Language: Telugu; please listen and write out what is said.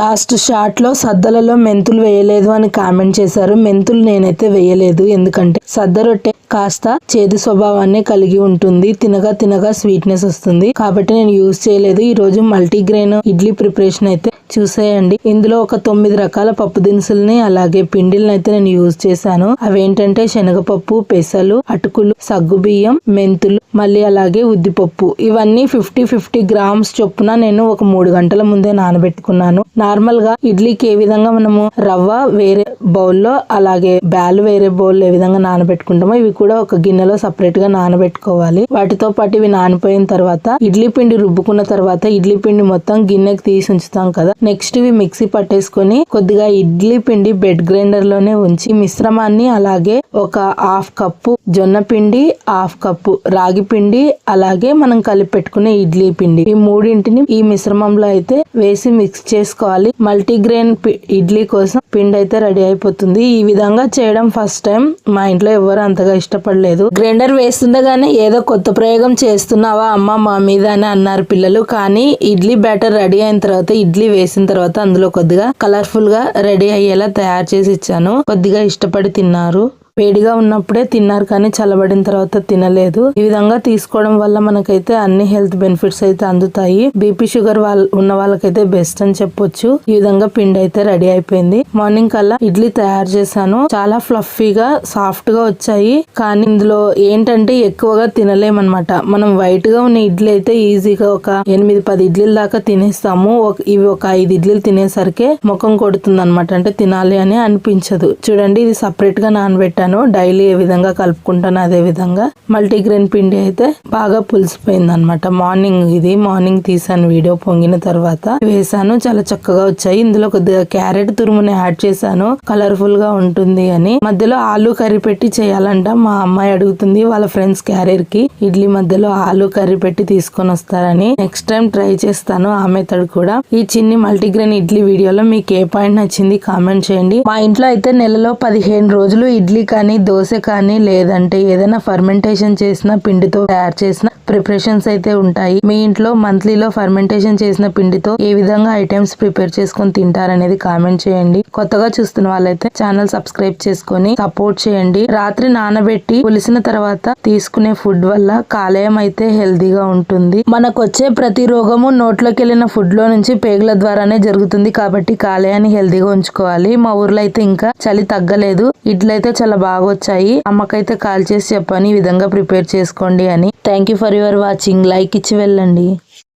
లాస్ట్ షాట్లో సద్దలలో మెంతులు వేయలేదు అని కామెంట్ చేశారు. మెంతులు నేనైతే వేయలేదు. ఎందుకంటే సద్ద రొట్టె కాస్త చేదు స్వభావాన్ని కలిగి ఉంటుంది. తినగా తినగా స్వీట్నెస్ వస్తుంది. కాబట్టి నేను యూజ్ చేయలేదు. ఈ రోజు మల్టీగ్రెయిన్ ఇడ్లీ ప్రిపరేషన్ అయితే చూసేయండి. ఇందులో ఒక తొమ్మిది రకాల పప్పు దినుసుల్ని అలాగే పిండిల్ని అయితే నేను యూజ్ చేశాను. అవేంటంటే శనగపప్పు పెసలు అటుకులు సగ్గుబియ్యం మెంతులు మళ్ళీ అలాగే ఉద్దిపప్పు. ఇవన్నీ ఫిఫ్టీ ఫిఫ్టీ గ్రామ్స్ చొప్పున నేను ఒక మూడు గంటల ముందే నానబెట్టుకున్నాను. నార్మల్గా ఇడ్లీకి ఏ విధంగా మనము రవ్వ వేరే బౌల్లో అలాగే బ్యాలు వేరే బౌల్ ఏ విధంగా నానబెట్టుకుంటామో ఇవి కూడా ఒక గిన్నెలో సపరేట్గా నానబెట్టుకోవాలి. వాటితో పాటు ఇవి నానిపోయిన తర్వాత ఇడ్లీ పిండి రుబ్బుకున్న తర్వాత ఇడ్లీ పిండి మొత్తం గిన్నెకి తీసి ఉంచుతాం కదా. నెక్స్ట్ ఇవి మిక్సీ పట్టేసుకొని కొద్దిగా ఇడ్లీ పిండి బెడ్ గ్రైండర్లోనే ఉంచి మిశ్రమాన్ని అలాగే ఒక హాఫ్ కప్పు జొన్న పిండి హాఫ్ కప్పు రాగి పిండి అలాగే మనం కలిపి పెట్టుకునే ఇడ్లీ పిండి. ఈ మూడింటిని ఈ మిశ్రమంలో అయితే వేసి మిక్స్ చేసుకోవాలి. మల్టీగ్రెయిన్ ఇడ్లీ కోసం పిండి అయితే రెడీ అయిపోతుంది. ఈ విధంగా చేయడం ఫస్ట్ టైం మా ఇంట్లో ఎవరు అంతగా ఇష్టపడలేదు. గ్రైండర్ వేస్తుండగానే ఏదో కొత్త ప్రయోగం చేస్తున్నావా అమ్మ మా మీద అని అన్నారు పిల్లలు. కానీ ఇడ్లీ బ్యాటర్ రెడీ అయిన తర్వాత ఇడ్లీ వేసిన తర్వాత అందులో కొద్దిగా కలర్ఫుల్గా రెడీ అయ్యేలా తయారు చేసి ఇచ్చాను. కొద్దిగా ఇష్టపడి తిన్నారు. వేడిగా ఉన్నప్పుడే తిన్నారు కానీ చల్లబడిన తర్వాత తినలేదు. ఈ విధంగా తీసుకోవడం వల్ల మనకైతే అన్ని హెల్త్ బెనిఫిట్స్ అయితే అందుతాయి. బీపీ షుగర్ వాళ్ళ ఉన్న వాళ్ళకైతే బెస్ట్ అని చెప్పొచ్చు. ఈ విధంగా పిండి అయితే రెడీ అయిపోయింది. మార్నింగ్ కల్లా ఇడ్లీ తయారు చేశాను. చాలా ఫ్లఫీగా సాఫ్ట్గా వచ్చాయి. కానీ ఇందులో ఏంటంటే ఎక్కువగా తినలేమన్నమాట. మనం వైట్గా ఉన్న ఇడ్లీ అయితే ఈజీగా ఒక ఎనిమిది పది ఇడ్లీల దాకా తినేస్తాము. ఇవి ఒక ఐదు ఇడ్లీలు తినేసరికి ముఖం కొడుతుంది అనమాట అంటే తినాలి అని అనిపించదు. చూడండి ఇది సపరేట్గా నానబెట్టాను. డైలీ ఏ విధంగా కలుపుకుంటాను అదే విధంగా మల్టీగ్రెయిన్ పిండి అయితే బాగా పులిసిపోయింది అనమాట మార్నింగ్ ఇది మార్నింగ్ తీసాను వీడియో పొంగిన తర్వాత. వేసాను చాలా చక్కగా వచ్చాయి. ఇందులో కొద్దిగా క్యారెట్ తురుముని యాడ్ చేశాను. కలర్ఫుల్గా ఉంటుంది అని. మధ్యలో ఆలు కర్రీ పెట్టి చేయాలంట. మా అమ్మాయి అడుగుతుంది వాళ్ళ ఫ్రెండ్స్ క్యారియర్కి ఇడ్లీ మధ్యలో ఆలు కర్రీ పెట్టి తీసుకొని వస్తారని. నెక్స్ట్ టైం ట్రై చేస్తాను ఆ మెథడ్ కూడా. ఈ చిన్ని మల్టీగ్రెయిన్ ఇడ్లీ వీడియోలో మీకు ఏ పాయింట్ నచ్చింది కామెంట్ చేయండి. మా ఇంట్లో అయితే నెలలో పదిహేను రోజులు ఇడ్లీ కానీ దోశ కానీ లేదంటే ఏదైనా ఫర్మెంటేషన్ చేసిన పిండితో తయారు చేసిన ప్రిపరేషన్స్ అయితే ఉంటాయి. మీ ఇంట్లో మంత్లీలో ఫర్మెంటేషన్ చేసిన పిండితో ఏ విధంగా ఐటమ్స్ ప్రిపేర్ చేసుకొని తింటారనేది కామెంట్ చేయండి. కొత్తగా చూస్తున్న వాళ్ళైతే ఛానల్ సబ్స్క్రైబ్ చేసుకొని సపోర్ట్ చేయండి. రాత్రి నానబెట్టి పులిసిన తర్వాత తీసుకునే ఫుడ్ వల్ల కాలేయం అయితే హెల్దీగా ఉంటుంది. మనకు వచ్చే ప్రతి రోగము నోట్లోకి వెళ్ళిన ఫుడ్లో నుంచి పేగుల ద్వారానే జరుగుతుంది కాబట్టి కాలేయాన్ని హెల్దీగా ఉంచుకోవాలి. మా ఊర్లో అయితే ఇంకా చలి తగ్గలేదు. ఇట్లయితే చాలా బాగా వచ్చాయి అమ్మకైతే కాల్ చేసి చెప్పాను ఈ విధంగా ప్రిపేర్ చేసుకోండి అని. Thank you for your watching. Like ఇచ్చి వెళ్ళండి.